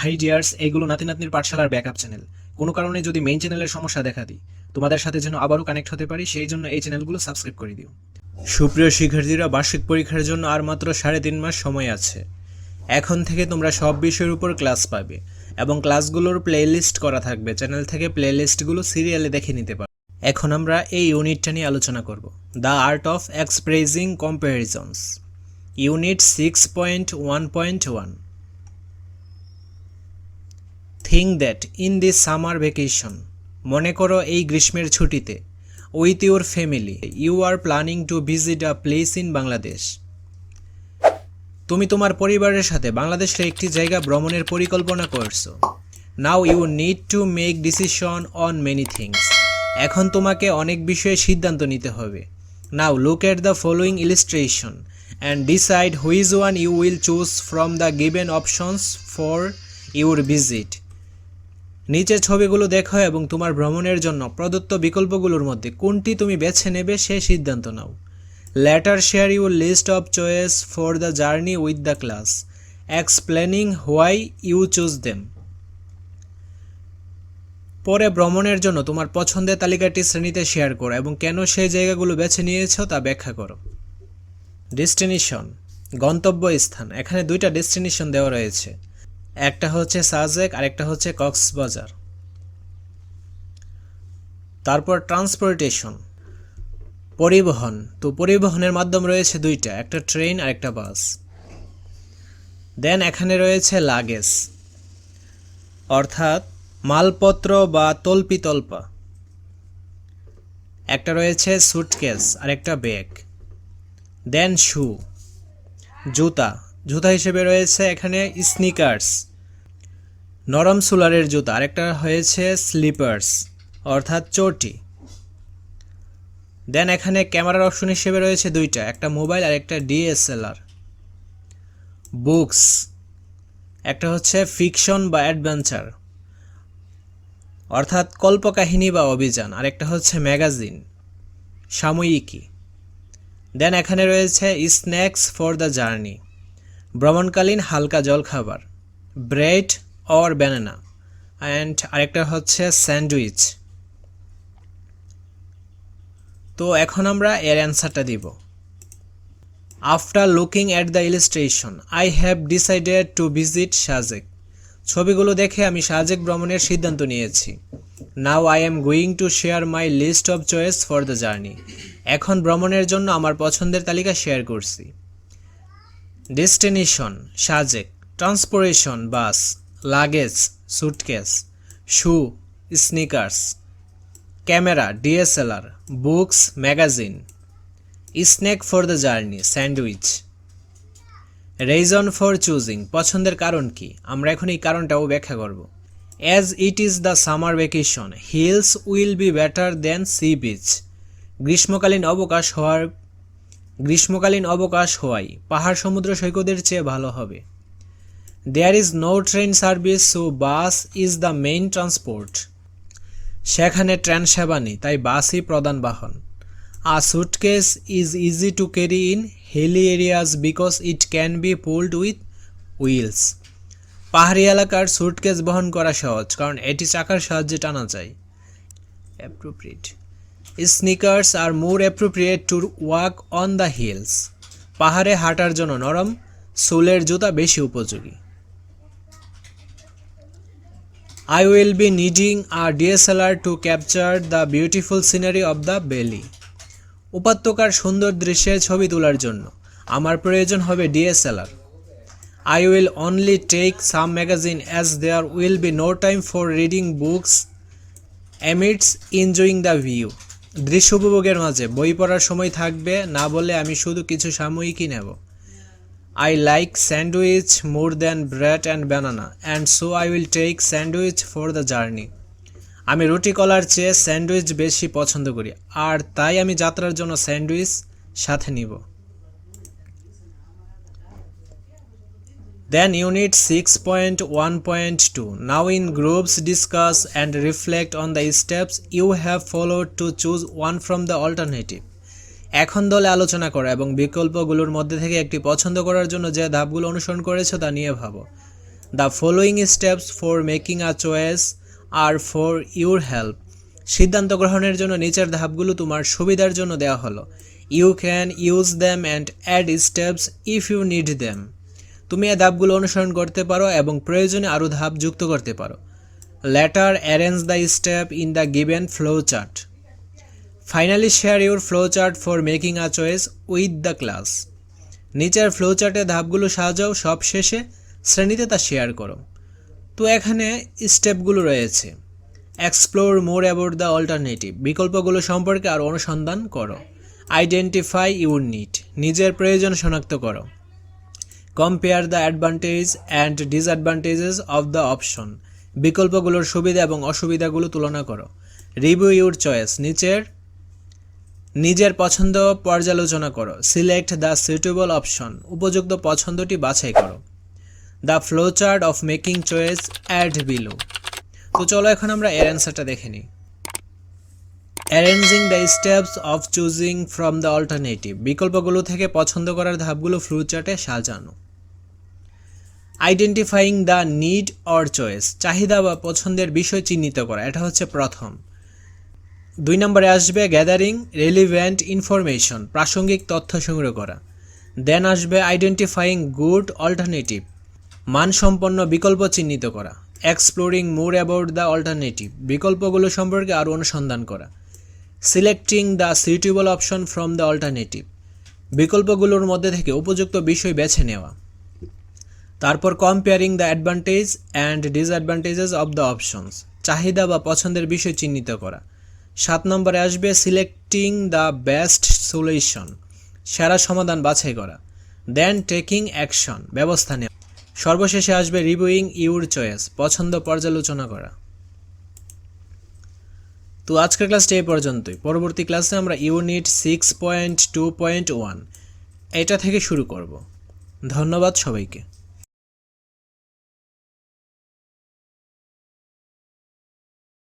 High dears এইগুলো নাতি নাতনির পাঠশালার ব্যাকআপ চ্যানেল কোনো কারণে যদি মেইন চ্যানেলের সমস্যা দেখা দিই, তোমাদের সাথে যেন আবারও কানেক্ট হতে পারি, সেই জন্য এই চ্যানেলগুলো সাবস্ক্রাইব করে দিও। সুপ্রিয় শিক্ষার্থীরা, বার্ষিক পরীক্ষার জন্য আর মাত্র সাড়ে তিন মাস সময় আছে। এখন থেকে তোমরা সব বিষয়ের উপর ক্লাস পাবে এবং ক্লাসগুলোর প্লেলিস্ট করা থাকবে। চ্যানেল থেকে প্লেলিস্টগুলো সিরিয়ালে দেখে নিতে পারো। এখন আমরা এই ইউনিটটা নিয়ে আলোচনা করব। The art of expressing comparisons unit six point one point one think that in this summer vacation, মনে করো এই গ্রীষ্মের ছুটিতে, with your family, you are planning to visit a place in Bangladesh. তুমি তোমার পরিবারের সাথে বাংলাদেশের একটি জায়গা ভ্রমণের পরিকল্পনা করছ। Now you need to make decision on many things এখন তোমাকে অনেক বিষয়ে সিদ্ধান্ত নিতে হবে। Now look at the following illustration and decide which one you will choose from the given options for your visit নিচের ছবিগুলো দেখো এবং তোমার ভ্রমণের জন্য প্রদত্ত বিকল্পগুলোর মধ্যে কোনটি তুমি বেছে নেবে সে সিদ্ধান্ত নাও। Later share your list of choice for the journey with the class explaining why you choose them পরে ভ্রমণের জন্য তোমার পছন্দের তালিকাটি শ্রেণীতে শেয়ার করো এবং কেন সেই জায়গাগুলো বেছে নিয়েছো তা ব্যাখ্যা করো। ডেস্টিনেশন গন্তব্য স্থান এখানে দুইটা ডেস্টিনেশন দেওয়া রয়েছে। একটা হচ্ছে সাজেক আর একটা হচ্ছে কক্সবাজার। তারপর ট্রান্সপোর্টেশন, পরিবহন। তো পরিবহনের মাধ্যম রয়েছে দুইটা, একটা ট্রেন আর একটা বাস। দেন এখানে রয়েছে লাগেজ, অর্থাৎ মালপত্র বা তল্পি তল্পা একটা রয়েছে সুটকেস আর একটা ব্যাগ। দেন শু, জুতা। জুতা হিসেবে রয়েছে এখানে স্নিকার্স নরম সুলারের জুতা, আরেকটা হয়েছে স্লিপার্স অর্থাৎ চটি। দেন এখানে ক্যামেরার অপশন হিসেবে রয়েছে দুইটা, একটা মোবাইল আর একটা ডিএসএলআর। বুকস একটা হচ্ছে ফিকশন বা অ্যাডভেঞ্চার অর্থাৎ কল্পকাহিনী বা অভিযান আর একটা হচ্ছে ম্যাগাজিন সাময়িকী। দেন এখানে রয়েছে স্ন্যাক্স ফর দ্য জার্নি ভ্রমণকালীন হালকা জলখাবার, ব্রেড অর ব্যানানা অ্যান্ড আরেকটা হচ্ছে স্যান্ডউইচ। তো এখন আমরা এর অ্যান্সারটা দিব। After looking at the illustration I have decided to visit Sajek ছবিগুলো দেখে আমি সাজেক ভ্রমণের সিদ্ধান্ত নিয়েছি। Now I am going to share my list of choice for the journey এখন ভ্রমণের জন্য আমার পছন্দের তালিকা শেয়ার করছি। Destination, Sajek, transportation, bus, luggage, suitcase, shoe, sneakers, camera, DSLR, books, magazine, snack for the journey, sandwich. Reason for choosing, পছন্দের কারণ কি? আমরা এখন এই কারণটাও ব্যাখ্যা করব। As it is the summer vacation, hills will be better than sea beach. গ্রীষ্মকালীন অবকাশ হওয়ার গ্রীষ্মকালীন অবকাশ হওয়ায় পাহাড় সমুদ্র সৈকতের চেয়ে ভালো হবে। There is no train service so bus is the main transport সেখানে ট্রেন সেবা নেই, তাই বাসই প্রধান বাহন। A suitcase is easy to carry in hilly areas because it can be pulled with wheels পাহাড়ি এলাকার সুটকেস বহন করা সহজ, কারণ এটি চাকার সাহায্যে টানা যায়। Appropriate sneakers are more appropriate to walk on the hills পাহাড়ে হাঁটার জন্য নরম, সোলের জুতা বেশি উপযোগী। I will be needing a DSLR to capture the beautiful scenery of the valley. উপত্যকার সুন্দর দৃশ্যের ছবি তোলার জন্য আমার প্রয়োজন হবে DSLR I will only take some magazine as there will be no time for reading books amidst enjoying the view দৃশ্য উপভোগের মাঝে, বই পড়ার সময় থাকবে, না বলে আমি শুধু কিছু সাময়িকই নেব। I like sandwich more than bread and banana and so I will take sandwich for the journey আমি রুটি কলার চেয়ে স্যান্ডউইচ বেশি পছন্দ করি, আর তাই আমি যাত্রার জন্য স্যান্ডউইচ সাথে নিব। Then unit 6.1.2 Now in groups, discuss and reflect on the steps you have followed to choose one from the alternative. এখন দলে আলোচনা করো এবং বিকল্পগুলোর মধ্যে থেকে একটি পছন্দ করার জন্য যে ধাপগুলো অনুসরণ করেছ তা নিয়ে ভাবো। The following steps for making a choice are for your help সিদ্ধান্ত গ্রহণের জন্য নিচের ধাপগুলো তোমার সুবিধার জন্য দেওয়া হলো। You can use them and add steps if you need them তুমি এই ধাপগুলো অনুসরণ করতে পারো এবং প্রয়োজনে আরও ধাপ যুক্ত করতে পারো। Later arrange the step in the given flow chart finally share your flow chart for making a choice with the class নিচের ফ্লো চার্টে ধাপগুলো সাজাও, সব শেষে শ্রেণীতে তা শেয়ার করো। তো এখানে স্টেপগুলো রয়েছে। Explore more about the alternative বিকল্পগুলো সম্পর্কে আর অনুসন্ধান করো। আইডেন্টিফাই ইউর নিড নিজের প্রয়োজন শনাক্ত করো। Compare the advantage and disadvantages of the option বিকল্পগুলোর সুবিধা এবং অসুবিধাগুলো তুলনা করো। রিভিউ ইউর চয়েস নিচের, নিজের পছন্দ পর্যালোচনা করো। সিলেক্ট দ্য সুইটেবল অপশন উপযুক্ত পছন্দটি বাছাই করো। The flow chart of making choice add below তো চলো এখন আমরা এর অ্যান্সারটা দেখে নিই। Arranging the steps of choosing from the alternative বিকল্পগুলো থেকে পছন্দ করার ধাপগুলো ফ্লো চার্টে সাজানো। Identifying the need or choice চাহিদা বা পছন্দের বিষয় চিহ্নিত করা, এটা হচ্ছে প্রথম। দুই নম্বরে আসবে গ্যাদারিং রেলিভেন্ট ইনফরমেশন প্রাসঙ্গিক তথ্য সংগ্রহ করা। দেন আসবে আইডেন্টিফাইং গুড অল্টারনেটিভ মানসম্পন্ন বিকল্প চিহ্নিত করা। Exploring more about the alternative বিকল্পগুলো সম্পর্কে আরও অনুসন্ধান করা। Selecting the suitable option from the alternative বিকল্পগুলোর মধ্যে থেকে উপযুক্ত বিষয় বেছে নেওয়া। তারপর comparing the advantage and disadvantages of the options চাহিদা বা পছন্দের বিষয় চিহ্নিত করা। সাত নম্বরে আসবে সিলেক্টিং দ্য বেস্ট সলিউশন সেরা সমাধান বাছাই করা। দেন টেকিং অ্যাকশন ব্যবস্থা নেওয়া। সর্বশেষে আসবে রিভিউইং ইউর চয়েস পছন্দ পর্যালোচনা করা। তো আজকের ক্লাসটা এই পর্যন্তই। পরবর্তী ক্লাসে আমরা unit six point two point one এটা থেকে শুরু করব। ধন্যবাদ সবাইকে।